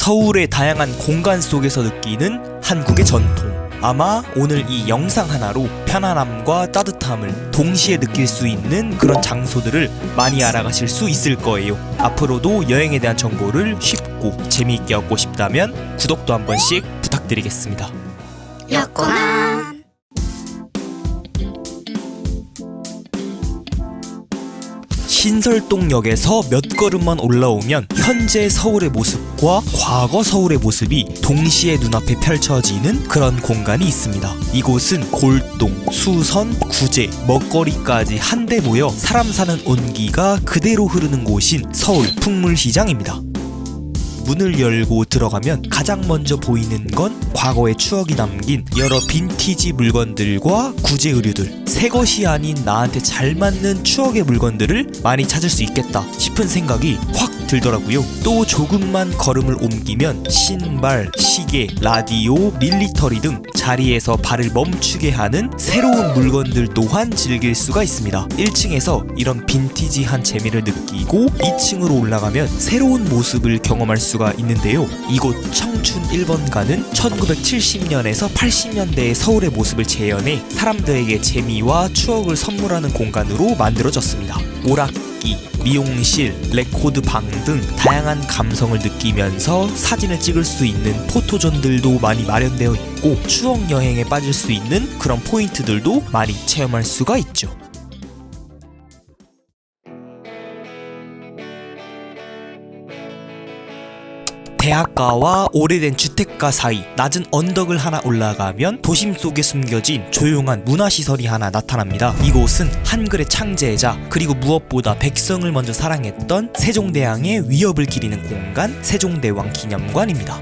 서울의 다양한 공간 속에서 느끼는 한국의 전통. 아마 오늘 이 영상 하나로 편안함과 따뜻함을 동시에 느낄 수 있는 그런 장소들을 많이 알아가실 수 있을 거예요. 앞으로도 여행에 대한 정보를 쉽고 재미있게 얻고 싶다면 구독도 한 번씩 부탁드리겠습니다. 였구나. 신설동역에서 몇 걸음만 올라오면 현재 서울의 모습과 과거 서울의 모습이 동시에 눈앞에 펼쳐지는 그런 공간이 있습니다. 이곳은 골동, 수선, 구제, 먹거리까지 한데 모여 사람 사는 온기가 그대로 흐르는 곳인 서울 풍물시장입니다. 문을 열고 들어가면 가장 먼저 보이는 건 과거의 추억이 담긴 여러 빈티지 물건들과 구제 의류들. 새 것이 아닌 나한테 잘 맞는 추억의 물건들을 많이 찾을 수 있겠다 싶은 생각이 확 들더라고요. 또 조금만 걸음을 옮기면 신발, 시계, 라디오, 밀리터리 등 자리에서 발을 멈추게 하는 새로운 물건들 또한 즐길 수가 있습니다. 1층에서 이런 빈티지한 재미를 느끼고 2층으로 올라가면 새로운 모습을 경험할 수가 있는데요. 이곳 청춘 1번가는 1970년에서 80년대의 서울의 모습을 재현해 사람들에게 재미와 추억을 선물하는 공간으로 만들어졌습니다. 오락기, 미용실, 레코드 방 등 다양한 감성을 느끼면서 사진을 찍을 수 있는 포토존들도 많이 마련되어 있고 추억 여행에 빠질 수 있는 그런 포인트들도 많이 체험할 수가 있죠. 대학가와 오래된 주택가 사이 낮은 언덕을 하나 올라가면 도심 속에 숨겨진 조용한 문화시설이 하나 나타납니다. 이곳은 한글의 창제자 그리고 무엇보다 백성을 먼저 사랑했던 세종대왕의 위협을 기리는 공간 세종대왕 기념관입니다.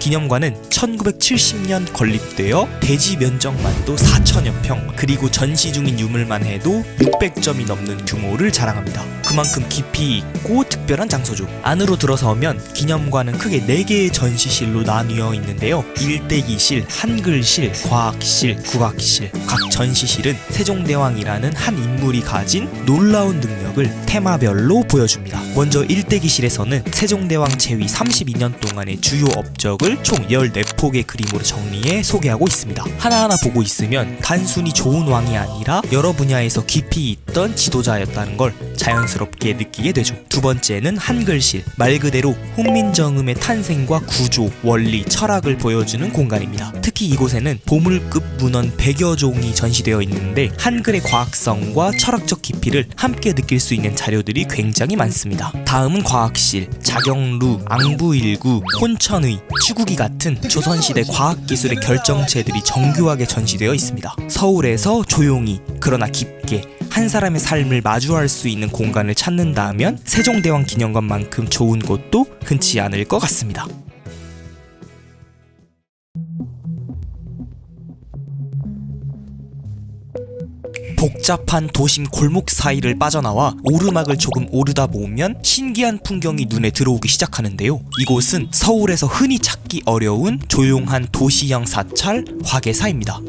기념관은 1970년 건립되어 대지 면적만도 4천여 평 그리고 전시 중인 유물만 해도 600점이 넘는 규모를 자랑합니다. 그만큼 깊이 있고 특별한 장소죠. 안으로 들어서면 기념관은 크게 4개의 전시실로 나뉘어 있는데요. 일대기실, 한글실, 과학실, 국악실 각 전시실은 세종대왕이라는 한 인물이 가진 놀라운 능력을 테마별로 보여줍니다. 먼저 일대기실에서는 세종대왕 재위 32년 동안의 주요 업적을 총 14폭의 그림으로 정리해 소개하고 있습니다. 하나하나 보고 있으면 단순히 좋은 왕이 아니라 여러 분야에서 깊이 있던 지도자였다는 걸 자연스럽게 느끼게 되죠. 두 번째는 한글실. 말 그대로 훈민정음의 탄생과 구조, 원리, 철학을 보여주는 공간입니다. 특히 이곳에는 보물급 문헌 100여 종이 전시되어 있는데 한글의 과학성과 철학적 깊이를 함께 느낄 수 있는 자료들이 굉장히 많습니다. 다음은 과학실. 자경루, 앙부일구, 혼천의, 추구기 같은 조선시대 과학기술의 결정체들이 정교하게 전시되어 있습니다. 서울에서 조용히 그러나 깊게 한 사람의 삶을 마주할 수 있는 공간을 찾는다면 세종대왕 기념관만큼 좋은 곳도 흔치 않을 것 같습니다. 복잡한 도심 골목 사이를 빠져나와 오르막을 조금 오르다 보면 신기한 풍경이 눈에 들어오기 시작하는데요. 이곳은 서울에서 흔히 찾기 어려운 조용한 도시형 사찰 화계사입니다.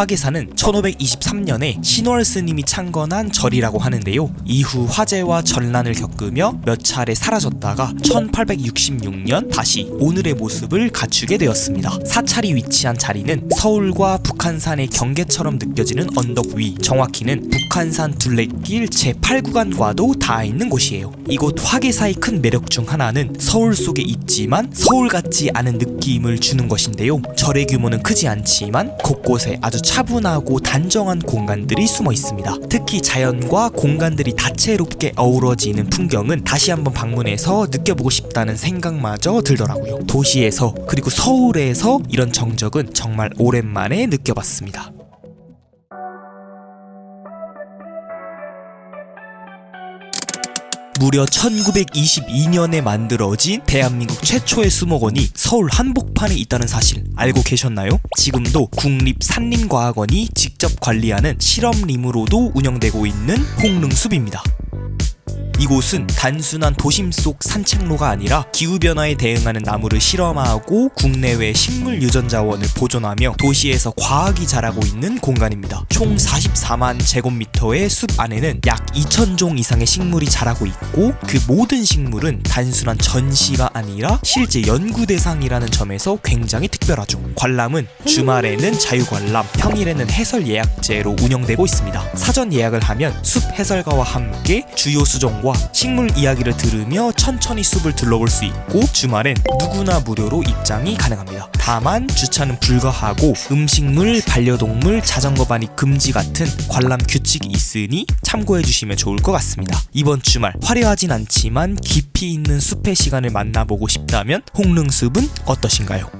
화계사는 1523년에 신월 스님이 창건한 절이라고 하는데요. 이후 화재와 전란을 겪으며 몇 차례 사라졌다가 1866년 다시 오늘의 모습을 갖추게 되었습니다. 사찰이 위치한 자리는 서울과 북한산의 경계처럼 느껴지는 언덕 위, 정확히는 북한산 둘레길 제8구간과도 닿아 있는 곳이에요. 이곳 화계사의 큰 매력 중 하나는 서울 속에 있지만 서울 같지 않은 느낌을 주는 것인데요. 절의 규모는 크지 않지만 곳곳에 아주 차분하고 단정한 공간들이 숨어 있습니다. 특히 자연과 공간들이 다채롭게 어우러지는 풍경은 다시 한번 방문해서 느껴보고 싶다는 생각마저 들더라고요. 도시에서 그리고 서울에서 이런 정적은 정말 오랜만에 느껴봤습니다. 무려 1922년에 만들어진 대한민국 최초의 수목원이 서울 한복판에 있다는 사실 알고 계셨나요? 지금도 국립산림과학원이 직접 관리하는 실험림으로도 운영되고 있는 홍릉숲입니다. 이곳은 단순한 도심 속 산책로가 아니라 기후변화에 대응하는 나무를 실험하고 국내외 식물 유전 자원을 보존하며 도시에서 과학이 자라고 있는 공간입니다. 총 44만 제곱미터의 숲 안에는 약 2,000종 이상의 식물이 자라고 있고 그 모든 식물은 단순한 전시가 아니라 실제 연구 대상이라는 점에서 굉장히 특별하죠. 관람은 주말에는 자유관람, 평일에는 해설 예약제로 운영되고 있습니다. 사전 예약을 하면 숲 해설가와 함께 주요 수종과 식물 이야기를 들으며 천천히 숲을 둘러볼 수 있고 주말엔 누구나 무료로 입장이 가능합니다. 다만 주차는 불가하고 음식물, 반려동물, 자전거 반입 금지 같은 관람 규칙이 있으니 참고해 주시면 좋을 것 같습니다. 이번 주말 화려하진 않지만 깊이 있는 숲의 시간을 만나보고 싶다면 홍릉숲은 어떠신가요?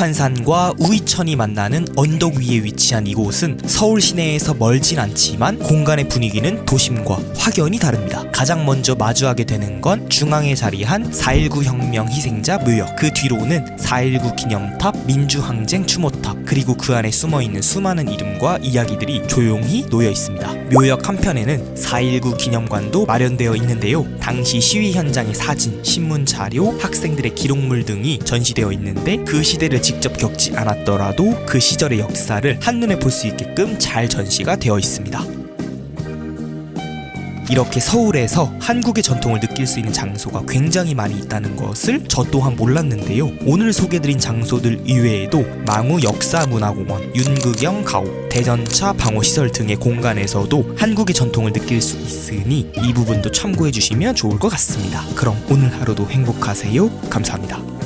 북한산과 우이천이 만나는 언덕 위에 위치한 이곳은 서울 시내에서 멀진 않지만 공간의 분위기는 도심과 확연히 다릅니다. 가장 먼저 마주하게 되는 건 중앙에 자리한 4.19 혁명 희생자 묘역, 그 뒤로는 4.19 기념탑, 민주항쟁 추모탑, 그리고 그 안에 숨어있는 수많은 이름과 이야기들이 조용히 놓여 있습니다. 묘역 한편에는 4.19 기념관도 마련되어 있는데요. 당시 시위 현장의 사진, 신문 자료, 학생들의 기록물 등이 전시되어 있는데 그 시대를 직접 겪지 않았더라도 그 시절의 역사를 한눈에 볼 수 있게끔 잘 전시가 되어 있습니다. 이렇게 서울에서 한국의 전통을 느낄 수 있는 장소가 굉장히 많이 있다는 것을 저 또한 몰랐는데요. 오늘 소개드린 장소들 이외에도 망우 역사문화공원, 윤극영 가오, 대전차 방호시설 등의 공간에서도 한국의 전통을 느낄 수 있으니 이 부분도 참고해 주시면 좋을 것 같습니다. 그럼 오늘 하루도 행복하세요. 감사합니다.